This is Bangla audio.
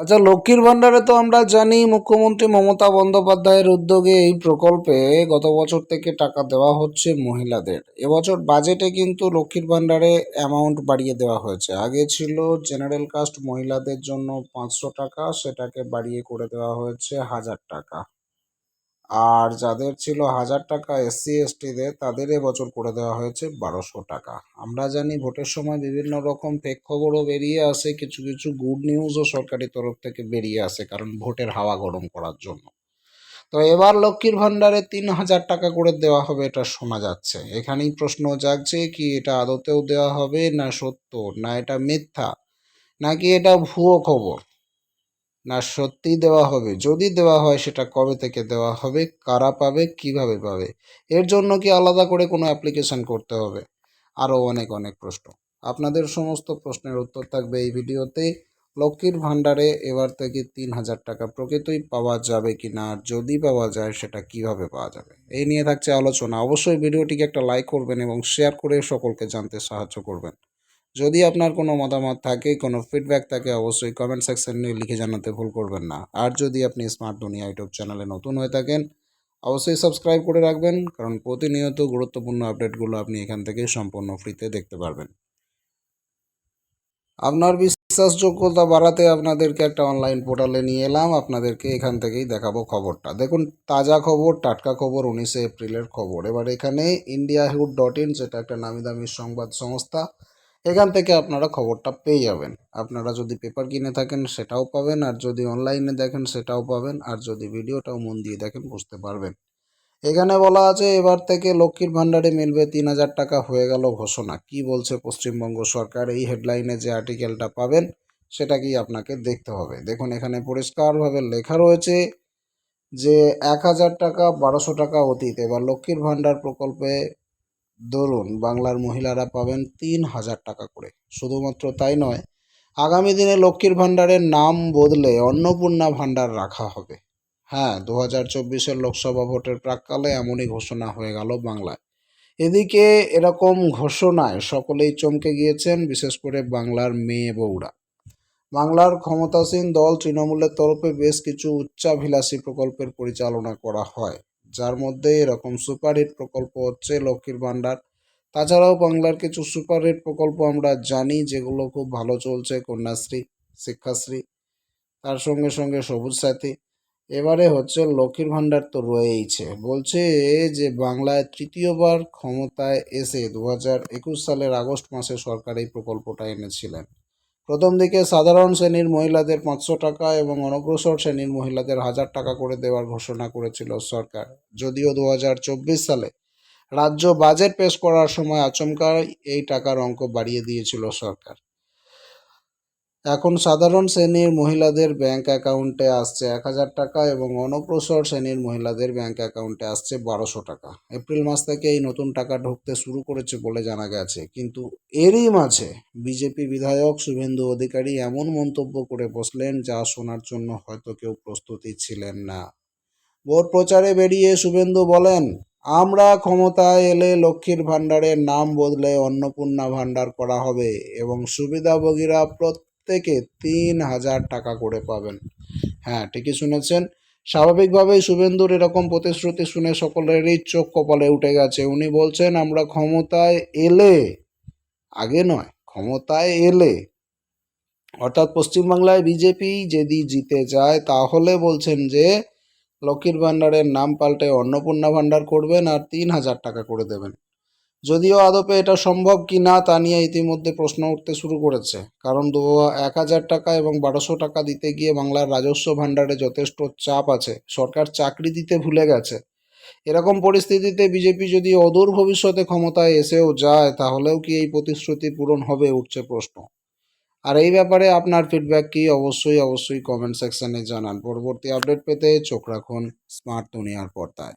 আচ্ছা লক্ষ্মীর ভাণ্ডারে তো আমরা জানি মুখ্যমন্ত্রী মমতা বন্দ্যোপাধ্যায়ের উদ্যোগে এই প্রকল্পে গত বছর থেকে টাকা দেওয়া হচ্ছে মহিলাদের। এবছর বাজেটে কিন্তু লক্ষ্মীর ভাণ্ডারে অ্যামাউন্ট বাড়িয়ে দেওয়া হয়েছে। আগে ছিল জেনারেল কাস্ট মহিলাদের জন্য পাঁচশো টাকা, সেটাকে বাড়িয়ে করে দেওয়া হয়েছে হাজার টাকা। আর যাদের ছিল হাজার টাকা এসসি, এসটিদের তাদের এবছর করে দেওয়া হয়েছে বারোশো টাকা। আমরা জানি ভোটের সময় বিভিন্ন রকম ফেক খবরও বেরিয়ে আসে, কিছু কিছু গুড নিউজও সরকারি তরফ থেকে বেরিয়ে আসে কারণ ভোটের হাওয়া গরম করার জন্য। তো এবার লক্ষ্মীর ভাণ্ডারে তিন হাজার টাকা করে দেওয়া হবে এটা শোনা যাচ্ছে। এখানেই প্রশ্ন জাগছে কি এটা আদতেও দেওয়া হবে না সত্য, না এটা মিথ্যা, নাকি এটা ভুয়ো খবর? না, সত্যি দেওয়া হবে। যদি দেওয়া হয়, সেটা কবে থেকে দেওয়া হবে, কারা পাবে, কীভাবে পাবে, এর জন্য কি আলাদা করে কোনো অ্যাপ্লিকেশন করতে হবে? আরও অনেক অনেক প্রশ্ন। আপনাদের সমস্ত প্রশ্নের উত্তর থাকবে এই ভিডিওতে। লক্ষ্মীর ভাণ্ডারে এবার থেকে তিন হাজার টাকা প্রকৃতই পাওয়া যাবে কি না যদি পাওয়া যায়, সেটা কীভাবে পাওয়া যাবে? এই নিয়ে থাকছে আলোচনা। অবশ্যই ভিডিওটিকে একটা লাইক করবেন এবং শেয়ার করে সকলকে জানতে সাহায্য করবেন। যদি আপনার কোনো মতামত থাকে, কোনো ফিডব্যাক থাকে, অবশ্যই কমেন্ট সেকশনে লিখে জানাতে ভুল করবেন না। আর যদি আপনি স্মার্ট দুনিয়া ইউটিউব চ্যানেলে নতুন হয়ে থাকেন, অবশ্যই সাবস্ক্রাইব করে রাখবেন, কারণ প্রতিনিয়ত গুরুত্বপূর্ণ আপডেটগুলো আপনি এখান থেকে সম্পূর্ণ ফ্রিতে দেখতে পারবেন। আপনার বিশ্বাসযোগ্যতা বাড়াতে আপনাদেরকে একটা অনলাইন পোর্টালে নিয়ে এলাম, আপনাদেরকে এখান থেকেই দেখাবো খবরটা। দেখুন, তাজা খবর, টাটকা খবর, উনিশে এপ্রিলের খবর। এবার এখানে ইন্ডিয়া হুড ডট ইন যেটা একটা নামি দামি সংবাদ সংস্থা এখান থেকে আপনারা খবরটা পেয়ে যাবেন। আপনারা যদি পেপার কিনে থাকেন সেটাও পাবেন, আর যদি অনলাইনে দেখেন সেটাও পাবেন, আর যদি ভিডিওটাও মন দিয়ে দেখেন বুঝতে পারবেন। এখানে বলা আছে, এবার থেকে লক্ষ্মীর ভাণ্ডারে মিলবে তিন হাজার টাকা হয়ে গেল ঘোষণা। কি বলছে পশ্চিমবঙ্গ সরকার? এই হেডলাইনে যে আর্টিকেলটা পাবেন সেটাকেই আপনাকে দেখতে হবে? দেখুন, এখানে পরিষ্কারভাবে লেখা রয়েছে যে, এক হাজার টাকা বারোশো টাকা অতীত। এবার লক্ষ্মীর ভাণ্ডার প্রকল্পে দরুন বাংলার মহিলারা পাবেন তিন হাজার টাকা করে। শুধুমাত্র তাই নয়, আগামী দিনে লক্ষ্মীর ভাণ্ডারের নাম বদলে অন্নপূর্ণা ভাণ্ডার রাখা হবে। হ্যাঁ দু হাজার চব্বিশের লোকসভা ভোটের প্রাককালে এমনই ঘোষণা হয়ে গেল বাংলায়। এদিকে এরকম ঘোষণায় সকলেই চমকে গিয়েছেন, বিশেষ করে বাংলার মেয়ে বউরা। বাংলার ক্ষমতাসীন দল তৃণমূলের তরফে বেশ কিছু উচ্চাভিলাষী প্রকল্পের পরিচালনা করা হয়। যার মধ্যে এরকম সুপারহিট প্রকল্প হচ্ছে লক্ষ্মীর ভাণ্ডার। তাছাড়াও বাংলার কিছু সুপারহিট প্রকল্প আমরা জানি, যেগুলো খুব ভালো চলছে, কন্যাশ্রী, শিক্ষাশ্রী, তার সঙ্গে সঙ্গে সবুজ সাথী। এবারে হচ্ছে লক্ষ্মীর ভাণ্ডার তো রয়েইছে। বলছে যে বাংলায় তৃতীয়বার ক্ষমতায় এসে দু হাজার একুশ সালের আগস্ট মাসে সরকার এই প্রকল্পটা এনেছিলেন। প্রথম দিকে সাধারণ শ্রেণির মহিলাদের পাঁচশো টাকা এবং অনগ্রসর শ্রেণির মহিলাদের হাজার টাকা করে দেওয়ার ঘোষণা করেছিল সরকার। যদিও দু হাজার চব্বিশ সালে রাজ্য বাজেট পেশ করার সময় আচমকা এই টাকার অঙ্ক বাড়িয়ে দিয়েছিল সরকার। এখন সাধারণ শ্রেণির মহিলাদের ব্যাংক অ্যাকাউন্টে আসছে এক হাজার টাকা এবং অনগ্রসর শ্রেণির মহিলাদের ব্যাংক অ্যাকাউন্টে আসছে বারোশো টাকা। এপ্রিল মাস থেকে এই নতুন টাকা ঢুকতে শুরু করেছে বলে জানা গেছে। কিন্তু এরই মাঝে বিজেপি বিধায়ক শুভেন্দু অধিকারী এমন মন্তব্য করে বসলেন যা শোনার জন্য হয়তো কেউ প্রস্তুতি ছিলেন না। ভোট প্রচারে বেরিয়ে শুভেন্দু বলেন, আমরা ক্ষমতায় এলে লক্ষ্মীর ভাণ্ডারের নাম বদলে অন্নপূর্ণা ভাণ্ডার করা হবে এবং সুবিধাভোগীরা প্রত্যেকে তিন হাজার টাকা করে পাবেন। হ্যাঁ ঠিকই শুনেছেন। স্বাভাবিকভাবেই শুভেন্দুর এরকম প্রতিশ্রুতি শুনে সকলেরই চোখ কপালে উঠে গেছে। উনি বলছেন, আমরা ক্ষমতায় এলে, আগে নয়, ক্ষমতায় এলে। অর্থাৎ পশ্চিমবাংলায় বিজেপি যদি জিতে যায়, তাহলে বলছেন যে, লক্ষ্মীর ভাণ্ডারের নাম পাল্টে অন্নপূর্ণা ভাণ্ডার করবেন আর তিন হাজার টাকা করে দেবেন। যদিও আদপে এটা সম্ভব কি না তা নিয়ে ইতিমধ্যে প্রশ্ন উঠতে শুরু করেছে। কারণ দু এক হাজার টাকা এবং বারোশো টাকা দিতে গিয়ে বাংলার রাজস্ব ভাণ্ডারে যথেষ্ট চাপ আছে। সরকার চাকরি দিতে ভুলে গেছে। এরকম পরিস্থিতিতে বিজেপি যদি অদূর ভবিষ্যতে ক্ষমতায় এসেও যায়, তাহলেও কি এই প্রতিশ্রুতি পূরণ হবে, উঠছে প্রশ্ন। আর এই ব্যাপারে আপনার ফিডব্যাক কি? অবশ্যই অবশ্যই কমেন্ট সেকশনে জানান। পরবর্তী আপডেট পেতে চোখ রাখুন স্মার্ট দুনিয়ার পর্দায়।